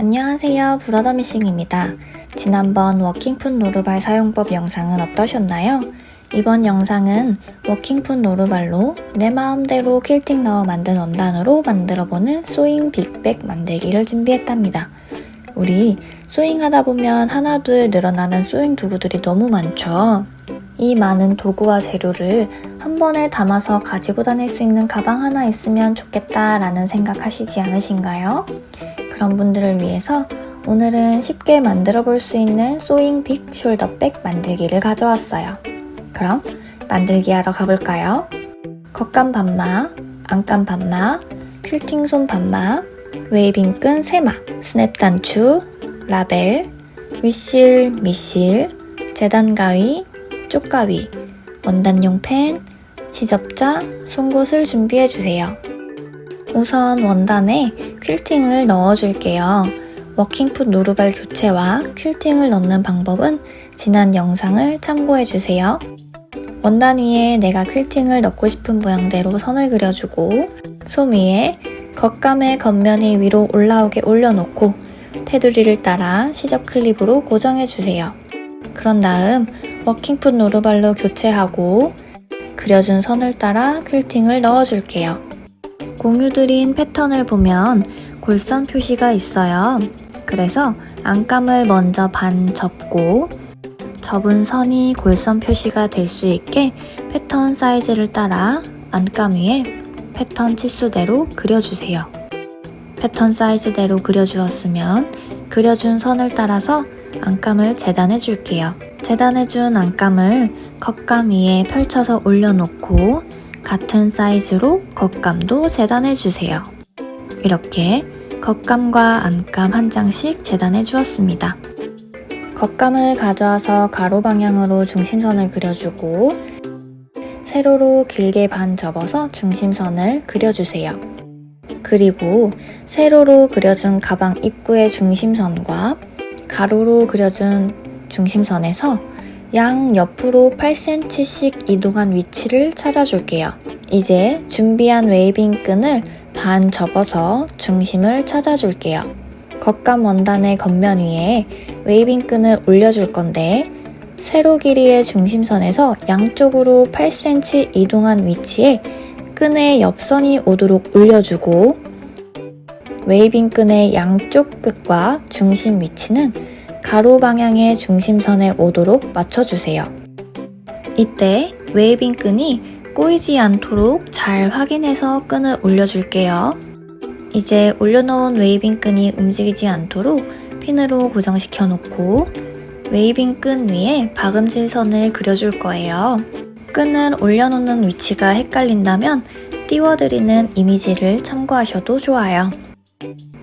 안녕하세요. 브라더미싱입니다. 지난번 워킹풋 노루발 사용법 영상은 어떠셨나요? 이번 영상은 워킹풋 노루발로 내 마음대로 퀼팅 넣어 만든 원단으로 만들어보는 소잉 빅백 만들기를 준비했답니다. 우리 소잉 하다 보면 하나둘 늘어나는 소잉 도구들이 너무 많죠. 이 많은 도구와 재료를 한 번에 담아서 가지고 다닐 수 있는 가방 하나 있으면 좋겠다라는 생각 하시지 않으신가요? 그런 분들을 위해서 오늘은 쉽게 만들어 볼 수 있는 소잉 빅 숄더백 만들기를 가져왔어요. 그럼 만들기 하러 가볼까요? 겉감 반마, 안감 반마, 퀼팅 손 반마, 웨이빙 끈 세마, 스냅 단추, 라벨, 위실, 미실, 재단 가위, 쪽가위, 원단용 펜, 지접자, 송곳을 준비해 주세요. 우선 원단에 퀼팅을 넣어줄게요. 워킹풋 노루발 교체와 퀼팅을 넣는 방법은 지난 영상을 참고해 주세요. 원단 위에 내가 퀼팅을 넣고 싶은 모양대로 선을 그려주고 솜 위에 겉감의 겉면이 위로 올라오게 올려놓고 테두리를 따라 시접 클립으로 고정해 주세요. 그런 다음 워킹풋 노루발로 교체하고 그려준 선을 따라 퀼팅을 넣어줄게요. 공유드린 패턴을 보면 골선 표시가 있어요. 그래서 안감을 먼저 반 접고 접은 선이 골선 표시가 될 수 있게 패턴 사이즈를 따라 안감 위에 패턴 치수대로 그려주세요. 패턴 사이즈대로 그려주었으면 그려준 선을 따라서 안감을 재단해 줄게요. 재단해 준 안감을 겉감 위에 펼쳐서 올려놓고 같은 사이즈로 겉감도 재단해 주세요. 이렇게 겉감과 안감 한 장씩 재단해 주었습니다. 겉감을 가져와서 가로 방향으로 중심선을 그려주고 세로로 길게 반 접어서 중심선을 그려주세요. 그리고 세로로 그려준 가방 입구의 중심선과 가로로 그려준 중심선에서 양 옆으로 8cm씩 이동한 위치를 찾아줄게요. 이제 준비한 웨이빙 끈을 반 접어서 중심을 찾아줄게요. 겉감 원단의 겉면 위에 웨이빙 끈을 올려줄 건데 세로 길이의 중심선에서 양쪽으로 8cm 이동한 위치에 끈의 옆선이 오도록 올려주고 웨이빙 끈의 양쪽 끝과 중심 위치는 가로 방향의 중심선에 오도록 맞춰주세요. 이때 웨이빙 끈이 꼬이지 않도록 잘 확인해서 끈을 올려줄게요. 이제 올려놓은 웨이빙 끈이 움직이지 않도록 핀으로 고정시켜 놓고 웨이빙 끈 위에 박음질 선을 그려줄 거예요. 끈을 올려놓는 위치가 헷갈린다면 띄워드리는 이미지를 참고하셔도 좋아요.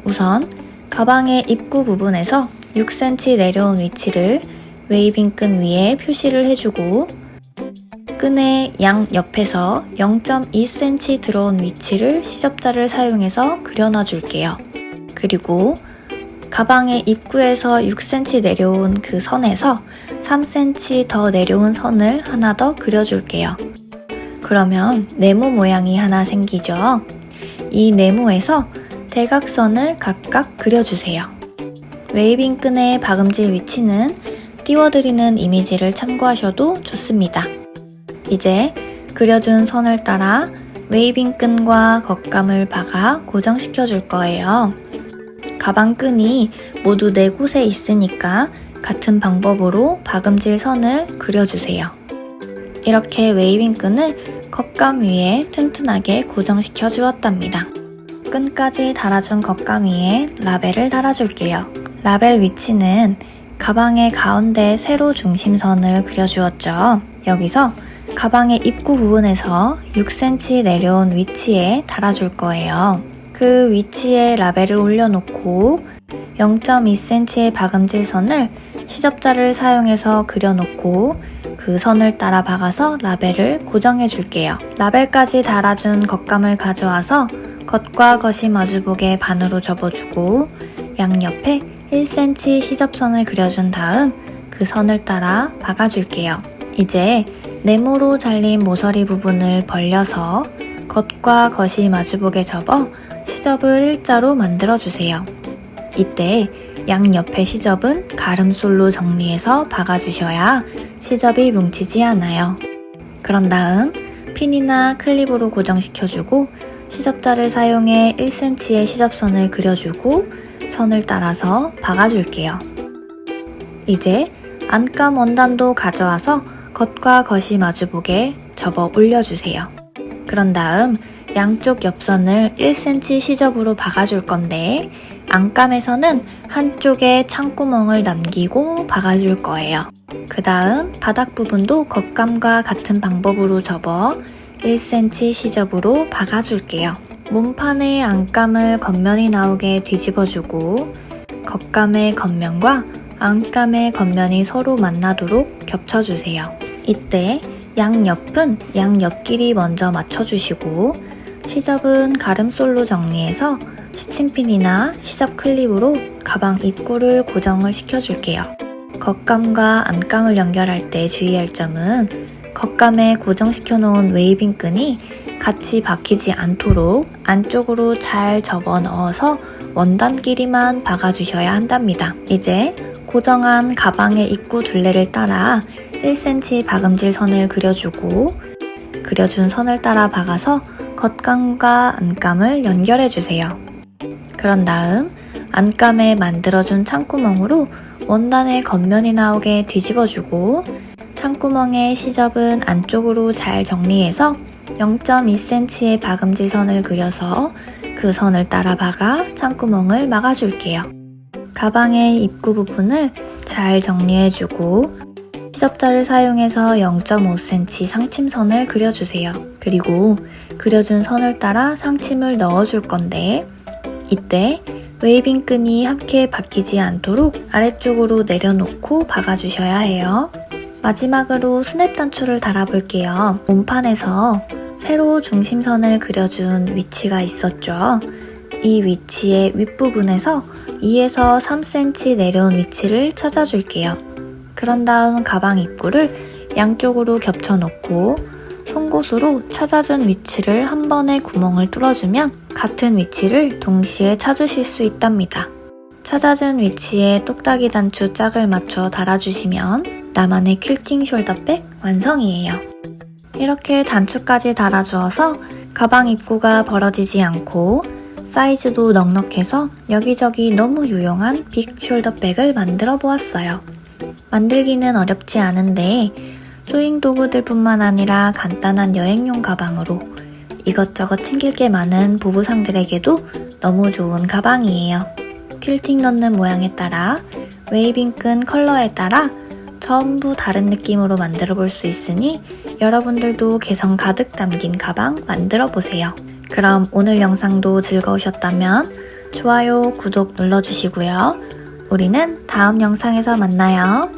우선 가방의 입구 부분에서 6cm 내려온 위치를 웨이빙 끈 위에 표시를 해주고 끈의 양 옆에서 0.2cm 들어온 위치를 시접자를 사용해서 그려놔 줄게요. 그리고 가방의 입구에서 6cm 내려온 그 선에서 3cm 더 내려온 선을 하나 더 그려줄게요. 그러면 네모 모양이 하나 생기죠? 이 네모에서 대각선을 각각 그려주세요. 웨이빙 끈의 박음질 위치는 띄워드리는 이미지를 참고하셔도 좋습니다. 이제 그려준 선을 따라 웨이빙 끈과 겉감을 박아 고정시켜 줄 거예요. 가방 끈이 모두 네 곳에 있으니까 같은 방법으로 박음질 선을 그려주세요. 이렇게 웨이빙 끈을 겉감 위에 튼튼하게 고정시켜 주었답니다. 끈까지 달아준 겉감 위에 라벨을 달아줄게요. 라벨 위치는 가방의 가운데 세로 중심선을 그려주었죠. 여기서 가방의 입구 부분에서 6cm 내려온 위치에 달아줄 거예요. 그 위치에 라벨을 올려놓고 0.2cm의 박음질 선을 시접자를 사용해서 그려놓고 그 선을 따라 박아서 라벨을 고정해 줄게요. 라벨까지 달아준 겉감을 가져와서 겉과 겉이 마주보게 반으로 접어주고 양옆에 1cm 시접선을 그려준 다음 그 선을 따라 박아줄게요. 이제 네모로 잘린 모서리 부분을 벌려서 겉과 겉이 마주보게 접어 시접을 일자로 만들어주세요. 이때 양옆의 시접은 가름솔로 정리해서 박아주셔야 시접이 뭉치지 않아요. 그런 다음 핀이나 클립으로 고정시켜주고 시접자를 사용해 1cm의 시접선을 그려주고 선을 따라서 박아줄게요. 이제 안감 원단도 가져와서 겉과 겉이 마주보게 접어 올려주세요. 그런 다음 양쪽 옆선을 1cm 시접으로 박아줄 건데 안감에서는 한쪽에 창구멍을 남기고 박아줄 거예요. 그 다음 바닥 부분도 겉감과 같은 방법으로 접어 1cm 시접으로 박아줄게요. 몸판의 안감을 겉면이 나오게 뒤집어주고 겉감의 겉면과 안감의 겉면이 서로 만나도록 겹쳐주세요. 이때 양옆은 양옆 길이 먼저 맞춰주시고 시접은 가름솔로 정리해서 시침핀이나 시접 클립으로 가방 입구를 고정을 시켜줄게요. 겉감과 안감을 연결할 때 주의할 점은 겉감에 고정시켜 놓은 웨이빙 끈이 같이 박히지 않도록 안쪽으로 잘 접어 넣어서 원단 길이만 박아주셔야 한답니다. 이제 고정한 가방의 입구 둘레를 따라 1cm 박음질 선을 그려주고 그려준 선을 따라 박아서 겉감과 안감을 연결해주세요. 그런 다음 안감에 만들어준 창구멍으로 원단의 겉면이 나오게 뒤집어주고 창구멍의 시접은 안쪽으로 잘 정리해서 0.2cm의 박음질 선을 그려서 그 선을 따라 박아 창구멍을 막아줄게요. 가방의 입구 부분을 잘 정리해주고 시접자를 사용해서 0.5cm 상침선을 그려주세요. 그리고 그려준 선을 따라 상침을 넣어줄 건데 이때 웨이빙 끈이 함께 바뀌지 않도록 아래쪽으로 내려놓고 박아주셔야 해요. 마지막으로 스냅 단추를 달아볼게요. 몸판에서 세로 중심선을 그려준 위치가 있었죠. 이 위치의 윗부분에서 2에서 3cm 내려온 위치를 찾아줄게요. 그런 다음 가방 입구를 양쪽으로 겹쳐놓고 송곳으로 찾아준 위치를 한 번에 구멍을 뚫어주면 같은 위치를 동시에 찾으실 수 있답니다. 찾아준 위치에 똑딱이 단추 짝을 맞춰 달아주시면 나만의 퀼팅 숄더백 완성이에요. 이렇게 단추까지 달아주어서 가방 입구가 벌어지지 않고 사이즈도 넉넉해서 여기저기 너무 유용한 빅 숄더백을 만들어 보았어요. 만들기는 어렵지 않은데 소잉 도구들 뿐만 아니라 간단한 여행용 가방으로 이것저것 챙길 게 많은 부부상들에게도 너무 좋은 가방이에요. 퀼팅 넣는 모양에 따라 웨이빙 끈 컬러에 따라 전부 다른 느낌으로 만들어 볼 수 있으니 여러분들도 개성 가득 담긴 가방 만들어 보세요. 그럼 오늘 영상도 즐거우셨다면 좋아요, 구독 눌러주시고요. 우리는 다음 영상에서 만나요.